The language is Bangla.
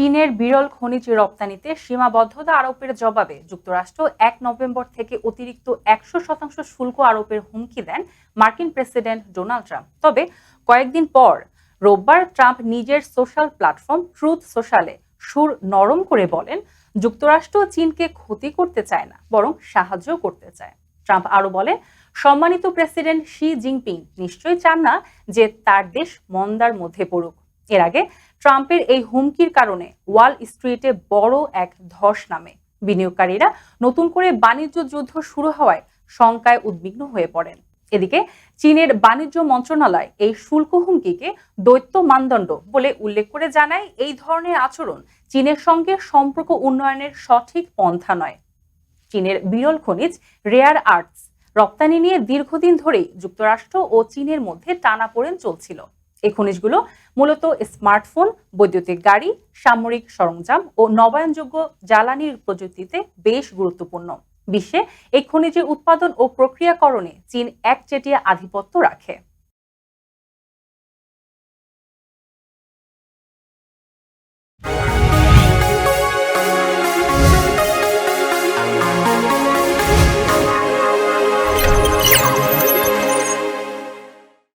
চীনের বিরল খনিজ রপ্তানিতে সীমাবদ্ধতা আরোপের জবাবে যুক্তরাষ্ট্র এক নভেম্বর থেকে অতিরিক্ত একশো শতাংশ শুল্ক আরোপের হুমকি দেন মার্কিন প্রেসিডেন্ট ডোনাল্ড ট্রাম্প। তবে কয়েকদিন পর রোববার ট্রাম্প নিজের সোশ্যাল প্ল্যাটফর্ম ট্রুথ সোশ্যালে সুর নরম করে বলেন, যুক্তরাষ্ট্র চীনকে ক্ষতি করতে চায় না, বরং সাহায্য করতে চায়। ট্রাম্প আরও বলেন, সম্মানিত প্রেসিডেন্ট শি জিনপিং নিশ্চয়ই চান না যে তার দেশ মন্দার মধ্যে পড়ুক। এর আগে ট্রাম্পের এই হুমকির কারণে ওয়াল স্ট্রিটে বড় এক ধস নামে। বিনিয়োগকারীরা নতুন করে বাণিজ্য যুদ্ধ শুরু হওয়ায় শঙ্কায় উদ্বিগ্ন হয়ে পড়েন। এদিকে চীনের বাণিজ্য মন্ত্রণালয় এই শুল্ক হুমকিকে দৈত্য মানদণ্ড বলে উল্লেখ করে জানায়, এই ধরনের আচরণ চীনের সঙ্গে সম্পর্ক উন্নয়নের সঠিক পন্থা নয়। চীনের বিরল খনিজ রেয়ার আর্টস রপ্তানি নিয়ে দীর্ঘদিন ধরেই যুক্তরাষ্ট্র ও চীনের মধ্যে টানাপোড়েন চলছিল। এই খনিজগুলো মূলত স্মার্টফোন, বৈদ্যুতিক গাড়ি, সামরিক সরঞ্জাম ও নবায়নযোগ্য জ্বালানির প্রযুক্তিতে বেশ গুরুত্বপূর্ণ। বিশ্বে এই খনিজের উৎপাদন ও প্রক্রিয়াকরণে চীন একচেটিয়া আধিপত্য রাখে।